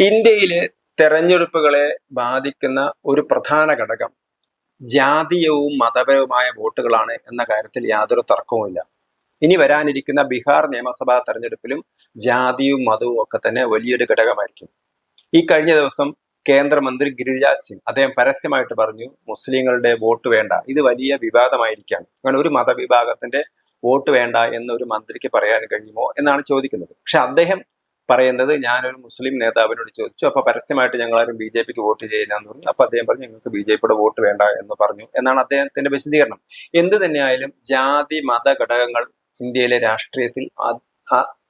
ഇന്ത്യയിലെ തെരഞ്ഞെടുപ്പുകളെ ബാധിക്കുന്ന ഒരു പ്രധാന ഘടകം ജാതീയവും മതപരവുമായ വോട്ടുകളാണ് എന്ന കാര്യത്തിൽ യാതൊരു തർക്കവുമില്ല. ഇനി വരാനിരിക്കുന്ന ബീഹാർ നിയമസഭാ തെരഞ്ഞെടുപ്പിലും ജാതിയും മതവും ഒക്കെ തന്നെ വലിയൊരു ഘടകമായിരിക്കും. ഈ കഴിഞ്ഞ ദിവസം കേന്ദ്രമന്ത്രി ഗിരിരാജ് സിംഗ് അദ്ദേഹം പരസ്യമായിട്ട് പറഞ്ഞു മുസ്ലിങ്ങളുടെ വോട്ട് വേണ്ട. ഇത് വലിയ വിവാദമായിരിക്കാം അങ്ങനെ ഒരു മതവിഭാഗത്തിന്റെ വോട്ട് വേണ്ട എന്നൊരു മന്ത്രിക്ക് പറയാൻ കഴിയുമോ? എന്നാണ് ചോദിക്കുന്നത്. പക്ഷെ അദ്ദേഹം പറയുന്നത് ഞാനൊരു മുസ്ലിം നേതാവിനോട് ചോദിച്ചു അപ്പൊ പരസ്യമായിട്ട് ഞങ്ങളാരും ബി ജെ പിക്ക് വോട്ട് ചെയ്യുന്നതെന്ന് പറഞ്ഞു. അപ്പൊ അദ്ദേഹം പറഞ്ഞു ഞങ്ങൾക്ക് ബി ജെ പിയുടെ വോട്ട് വേണ്ട എന്ന് പറഞ്ഞു. എന്നാണ് അദ്ദേഹത്തിന്റെ വിശദീകരണം. എന്ത് തന്നെയായാലും ജാതി മത ഘടകങ്ങൾ ഇന്ത്യയിലെ രാഷ്ട്രീയത്തിൽ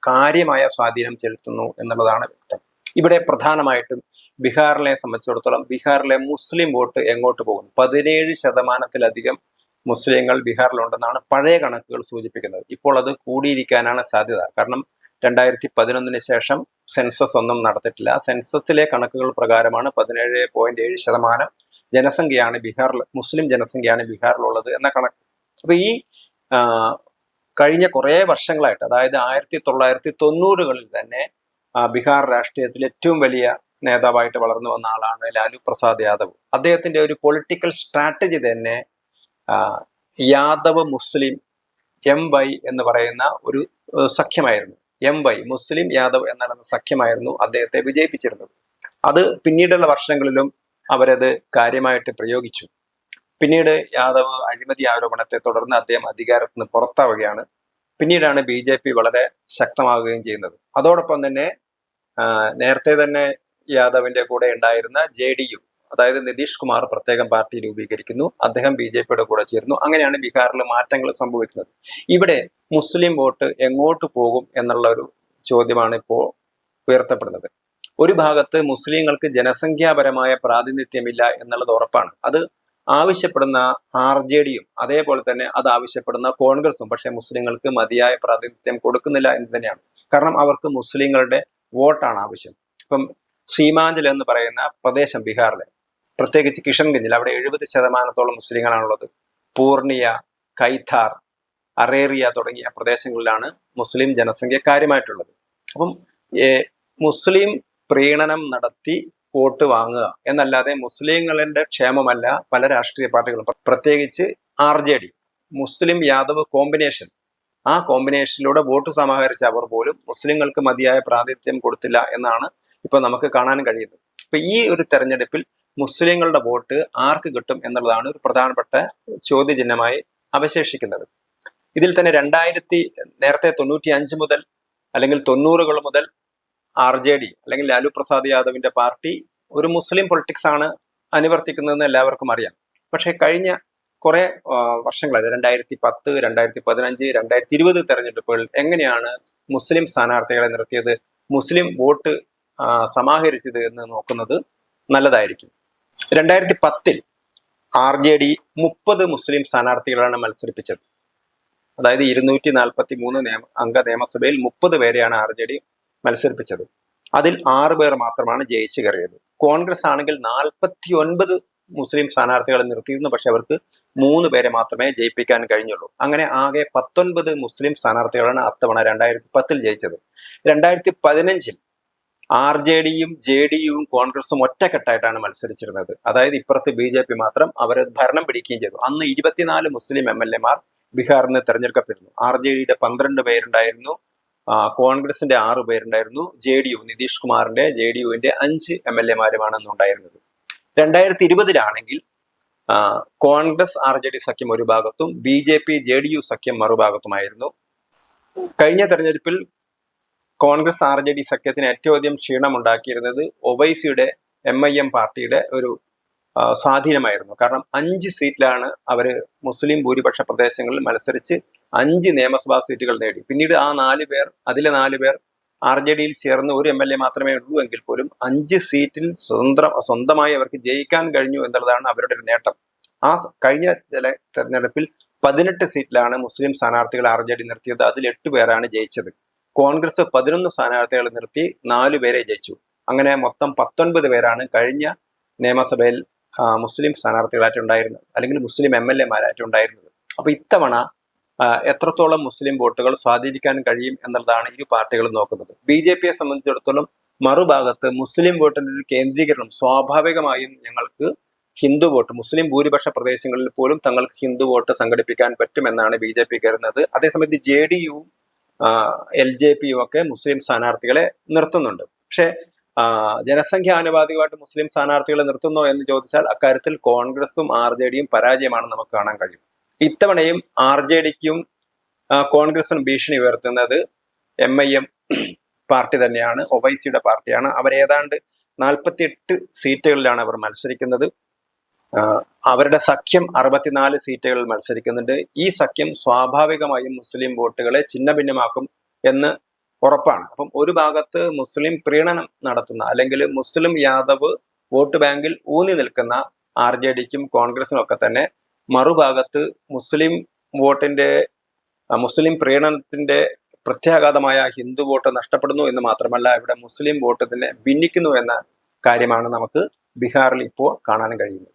കാര്യമായ സ്വാധീനം ചെലുത്തുന്നു എന്നുള്ളതാണ് വ്യക്തം. ഇവിടെ പ്രധാനമായിട്ടും ബീഹാറിനെ സംബന്ധിച്ചിടത്തോളം ബീഹാറിലെ മുസ്ലിം വോട്ട് എങ്ങോട്ട് പോകുന്നു? പതിനേഴ് ശതമാനത്തിലധികം മുസ്ലിങ്ങൾ ബീഹാറിലുണ്ടെന്നാണ് പഴയ കണക്കുകൾ സൂചിപ്പിക്കുന്നത്. ഇപ്പോൾ അത് കൂടിയിരിക്കാനാണ് സാധ്യത. കാരണം രണ്ടായിരത്തി പതിനൊന്നിന് ശേഷം സെൻസസ് ഒന്നും നടത്തിയിട്ടില്ല. സെൻസസിലെ കണക്കുകൾ പ്രകാരമാണ് പതിനേഴ് പോയിന്റ് ഏഴ് ശതമാനം ജനസംഖ്യയാണ് ബീഹാറിൽ മുസ്ലിം ജനസംഖ്യയാണ് ബീഹാറിലുള്ളത് എന്ന കണക്ക്. അപ്പൊ ഈ കഴിഞ്ഞ കുറേ വർഷങ്ങളായിട്ട് അതായത് ആയിരത്തി തൊള്ളായിരത്തി തൊണ്ണൂറുകളിൽ തന്നെ ബീഹാർ രാഷ്ട്രീയത്തിൽ ഏറ്റവും വലിയ നേതാവായിട്ട് വളർന്നു വന്ന ആളാണ് ലാലു പ്രസാദ് യാദവ്. അദ്ദേഹത്തിന്റെ ഒരു പൊളിറ്റിക്കൽ സ്ട്രാറ്റജി തന്നെ യാദവ് മുസ്ലിം എം വൈ എന്ന് പറയുന്ന ഒരു സഖ്യമായിരുന്നു. എം വൈ മുസ്ലിം യാദവ് എന്ന സഖ്യമായിരുന്നു അദ്ദേഹത്തെ വിജയിപ്പിച്ചിരുന്നത്. അത് പിന്നീടുള്ള വർഷങ്ങളിലും അവരത് കാര്യമായിട്ട് പ്രയോഗിച്ചു. പിന്നീട് യാദവ് അഴിമതി ആരോപണത്തെ തുടർന്ന് അദ്ദേഹം അധികാരത്തിൽ നിന്ന് പുറത്താവുകയാണ്. പിന്നീടാണ് ബി ജെ പി വളരെ ശക്തമാവുകയും ചെയ്യുന്നത്. അതോടൊപ്പം തന്നെ നേരത്തെ തന്നെ യാദവിന്റെ കൂടെ ഉണ്ടായിരുന്ന ജെ ഡി യു അതായത് നിതീഷ് കുമാർ പ്രത്യേകം പാർട്ടി രൂപീകരിക്കുന്നു. അദ്ദേഹം ബി ജെ പിയുടെ കൂടെ ചേരുന്നു. അങ്ങനെയാണ് ബീഹാറിൽ മാറ്റങ്ങൾ സംഭവിക്കുന്നത്. ഇവിടെ മുസ്ലിം വോട്ട് എങ്ങോട്ട് പോകും എന്നുള്ള ഒരു ചോദ്യമാണ് ഇപ്പോൾ ഉയർത്തപ്പെടുന്നത്. ഒരു ഭാഗത്ത് മുസ്ലിങ്ങൾക്ക് ജനസംഖ്യാപരമായ പ്രാതിനിധ്യമില്ല എന്നുള്ളത് ഉറപ്പാണ്. അത് ആവശ്യപ്പെടുന്ന ആർ ജെ ഡിയും അതേപോലെ തന്നെ അത് ആവശ്യപ്പെടുന്ന കോൺഗ്രസും പക്ഷേ മുസ്ലിങ്ങൾക്ക് മതിയായ പ്രാതിനിധ്യം കൊടുക്കുന്നില്ല എന്ന് തന്നെയാണ്. കാരണം അവർക്ക് മുസ്ലിങ്ങളുടെ വോട്ടാണ് ആവശ്യം. ഇപ്പം സീമാഞ്ചൽ എന്ന് പറയുന്ന പ്രദേശം ബീഹാറിലെ പ്രത്യേകിച്ച് കിഷൻഗഞ്ചിൽ അവിടെ എഴുപത് ശതമാനത്തോളം മുസ്ലിങ്ങളാണുള്ളത്. പൂർണിയ കൈഥാർ അറേറിയ തുടങ്ങിയ പ്രദേശങ്ങളിലാണ് മുസ്ലിം ജനസംഖ്യ കാര്യമായിട്ടുള്ളത് അപ്പം മുസ്ലിം പ്രീണനം നടത്തി വോട്ട് വാങ്ങുക എന്നല്ലാതെ മുസ്ലിങ്ങളുടെ ക്ഷേമമല്ല പല രാഷ്ട്രീയ പാർട്ടികളും. പ്രത്യേകിച്ച് ആർ ജെ ഡി മുസ്ലിം യാദവ് കോമ്പിനേഷൻ. ആ കോമ്പിനേഷനിലൂടെ വോട്ട് സമാഹരിച്ച അവർ പോലും മുസ്ലിങ്ങൾക്ക് മതിയായ പ്രാതിനിധ്യം കൊടുത്തില്ല എന്നാണ് ഇപ്പൊ നമുക്ക് കാണാൻ കഴിയുന്നത്. ഇപ്പൊ ഈ ഒരു തെരഞ്ഞെടുപ്പിൽ മുസ്ലിങ്ങളുടെ വോട്ട് ആർക്ക് കിട്ടും എന്നുള്ളതാണ് ഒരു പ്രധാനപ്പെട്ട ചോദ്യചിഹ്നമായി അവശേഷിക്കുന്നത്. ഇതിൽ തന്നെ രണ്ടായിരത്തി നേരത്തെ തൊണ്ണൂറ്റി അഞ്ച് മുതൽ അല്ലെങ്കിൽ തൊണ്ണൂറുകൾ മുതൽ ആർ ജെ ഡി അല്ലെങ്കിൽ ലാലു പ്രസാദ് യാദവിന്റെ പാർട്ടി ഒരു മുസ്ലിം പൊളിറ്റിക്സ് ആണ് അനുവർത്തിക്കുന്നതെന്ന് എല്ലാവർക്കും അറിയാം. പക്ഷേ കഴിഞ്ഞ കുറെ വർഷങ്ങളായി രണ്ടായിരത്തി പത്ത് രണ്ടായിരത്തി പതിനഞ്ച് രണ്ടായിരത്തി ഇരുപത് തെരഞ്ഞെടുപ്പുകളിൽ എങ്ങനെയാണ് മുസ്ലിം സ്ഥാനാർത്ഥികളെ നിർത്തിയത് മുസ്ലിം വോട്ട് സമാഹരിച്ചത് എന്ന് നോക്കുന്നത് നല്ലതായിരിക്കും. രണ്ടായിരത്തി പത്തിൽ ആർ ജെ ഡി മുപ്പത് മുസ്ലിം സ്ഥാനാർത്ഥികളാണ് മത്സരിപ്പിച്ചത്. അതായത് ഇരുന്നൂറ്റി നാൽപ്പത്തി മൂന്ന് നിയമ അംഗ നിയമസഭയിൽ മുപ്പത് പേരെയാണ് ആർ ജെ ഡി മത്സരിപ്പിച്ചത്. അതിൽ ആറ് പേർ മാത്രമാണ് ജയിച്ചു കയറിയത്. കോൺഗ്രസ് ആണെങ്കിൽ നാൽപ്പത്തി ഒൻപത് മുസ്ലിം സ്ഥാനാർത്ഥികളെ നിർത്തിയിരുന്നു. പക്ഷെ അവർക്ക് മൂന്ന് പേരെ മാത്രമേ ജയിപ്പിക്കാൻ കഴിഞ്ഞുള്ളൂ. അങ്ങനെ ആകെ പത്തൊൻപത് മുസ്ലിം സ്ഥാനാർത്ഥികളാണ് അത്തവണ രണ്ടായിരത്തി പത്തിൽ ജയിച്ചത്. രണ്ടായിരത്തി പതിനഞ്ചിൽ ആർ ജെ ഡിയും ജെ ഡിയും കോൺഗ്രസും ഒറ്റക്കെട്ടായിട്ടാണ് മത്സരിച്ചിരുന്നത്. അതായത് ഇപ്പുറത്ത് ബി ജെ പി മാത്രം അവർ ഭരണം പിടിക്കുകയും ചെയ്തു. അന്ന് ഇരുപത്തിനാല് മുസ്ലിം എം എൽ എമാർ ബീഹാറിൽ നിന്ന് തെരഞ്ഞെടുക്കപ്പെട്ടിരുന്നു. ആർ ജെ ഡിയുടെ പന്ത്രണ്ട് പേരുണ്ടായിരുന്നു. കോൺഗ്രസിന്റെ ആറ് പേരുണ്ടായിരുന്നു. ജെ ഡി യു നിതീഷ് കുമാറിന്റെ ജെ ഡി യുവിന്റെ അഞ്ച് എം എൽ എമാരുമാണ് അന്ന് ഉണ്ടായിരുന്നത് രണ്ടായിരത്തി ഇരുപതിലാണെങ്കിൽ കോൺഗ്രസ് ആർ ജെ ഡി സഖ്യം ഒരു ഭാഗത്തും B J P J D U സഖ്യം മറുഭാഗത്തുമായിരുന്നു. കഴിഞ്ഞ തെരഞ്ഞെടുപ്പിൽ കോൺഗ്രസ് ആർ ജെ ഡി സഖ്യത്തിന് ഏറ്റവും അധികം ക്ഷീണമുണ്ടാക്കിയിരുന്നത് ഒവൈസിയുടെ എം ഐ എം പാർട്ടിയുടെ ഒരു സ്വാധീനമായിരുന്നു. കാരണം അഞ്ച് സീറ്റിലാണ് അവർ മുസ്ലിം ഭൂരിപക്ഷ പ്രദേശങ്ങളിൽ മത്സരിച്ച് അഞ്ച് നിയമസഭാ സീറ്റുകൾ നേടി. പിന്നീട് ആ നാല് പേർ അതിലെ നാല് പേർ ആർ ജെ ഡിയിൽ ചേർന്ന് ഒരു എം എൽ എ മാത്രമേ ഉള്ളൂ എങ്കിൽ പോലും അഞ്ച് സീറ്റിൽ സ്വന്തം സ്വന്തമായി അവർക്ക് ജയിക്കാൻ കഴിഞ്ഞു എന്നുള്ളതാണ് അവരുടെ ഒരു നേട്ടം. ആ കഴിഞ്ഞ തെരഞ്ഞെടുപ്പിൽ പതിനെട്ട് സീറ്റിലാണ് മുസ്ലിം സ്ഥാനാർത്ഥികൾ ആർ ജെ ഡി നിർത്തിയത്. അതിൽ എട്ട് പേരാണ് ജയിച്ചത്. കോൺഗ്രസ് പതിനൊന്ന് സ്ഥാനാർത്ഥികളെ നിർത്തി നാലു പേരെ ജയിച്ചു. അങ്ങനെ മൊത്തം പത്തൊൻപത് പേരാണ് കഴിഞ്ഞ നിയമസഭയിൽ മുസ്ലിം സ്ഥാനാർത്ഥികളായിട്ടുണ്ടായിരുന്നത്. അല്ലെങ്കിൽ മുസ്ലിം എം എൽ എ ഉണ്ടായിരുന്നത്. അപ്പൊ ഇത്തവണ എത്രത്തോളം മുസ്ലിം വോട്ടുകൾ സ്വാധീനിക്കാൻ കഴിയും എന്നുള്ളതാണ് ഇരു പാർട്ടികളും നോക്കുന്നത്. ബി ജെ പിയെ സംബന്ധിച്ചിടത്തോളം മറുഭാഗത്ത് മുസ്ലിം വോട്ടിന്റെ ഒരു കേന്ദ്രീകരണം സ്വാഭാവികമായും ഞങ്ങൾക്ക് ഹിന്ദു വോട്ട് മുസ്ലിം ഭൂരിപക്ഷ പ്രദേശങ്ങളിൽ പോലും തങ്ങൾക്ക് ഹിന്ദു വോട്ട് സംഘടിപ്പിക്കാൻ പറ്റുമെന്നാണ് ബി ജെ പി കരുതുന്നത്. അതേസമയത്ത് ജെ ഡി യുവും എൽ ജെ പിയും ഒക്കെ മുസ്ലിം സ്ഥാനാർത്ഥികളെ നിർത്തുന്നുണ്ട്. പക്ഷേ ജനസംഖ്യ ജനസംഖ്യാനുപാതികമായിട്ട് മുസ്ലിം സ്ഥാനാർത്ഥികളെ നിർത്തുന്നോ എന്ന് ചോദിച്ചാൽ അക്കാര്യത്തിൽ കോൺഗ്രസും ആർ ജെ ഡിയും പരാജയമാണ് നമുക്ക് കാണാൻ കഴിയും. ഇത്തവണയും ആർ ജെ ഡിക്കും കോൺഗ്രസിനും ഭീഷണി ഉയർത്തുന്നത് എം ഐ എം പാർട്ടി തന്നെയാണ് ഒവൈസിയുടെ പാർട്ടിയാണ്. അവരേതാണ്ട് നാൽപ്പത്തി എട്ട് സീറ്റുകളിലാണ് അവർ മത്സരിക്കുന്നത്. അവരുടെ സഖ്യം അറുപത്തിനാല് സീറ്റുകളിൽ മത്സരിക്കുന്നുണ്ട്. ഈ സഖ്യം സ്വാഭാവികമായും മുസ്ലിം വോട്ടുകളെ ഛിന്ന ഭിന്നമാക്കും എന്ന് ഉറപ്പാണ്. അപ്പം ഒരു ഭാഗത്ത് മുസ്ലിം പ്രീണനം നടത്തുന്ന അല്ലെങ്കിൽ മുസ്ലിം യാദവ് വോട്ട് ബാങ്കിൽ ഊന്നി നിൽക്കുന്ന ആർ ജെ ഡിക്കും കോൺഗ്രസിനും ഒക്കെ തന്നെ മറുഭാഗത്ത് മുസ്ലിം വോട്ടിന്റെ മുസ്ലിം പ്രീണനത്തിന്റെ പ്രത്യാഘാതമായ ഹിന്ദു വോട്ട് നഷ്ടപ്പെടുന്നു എന്ന് മാത്രമല്ല ഇവിടെ മുസ്ലിം വോട്ട് തന്നെ ഭിന്നിക്കുന്നു എന്ന കാര്യമാണ് നമുക്ക് ബീഹാറിൽ ഇപ്പോൾ കാണാൻ കഴിയുന്നത്.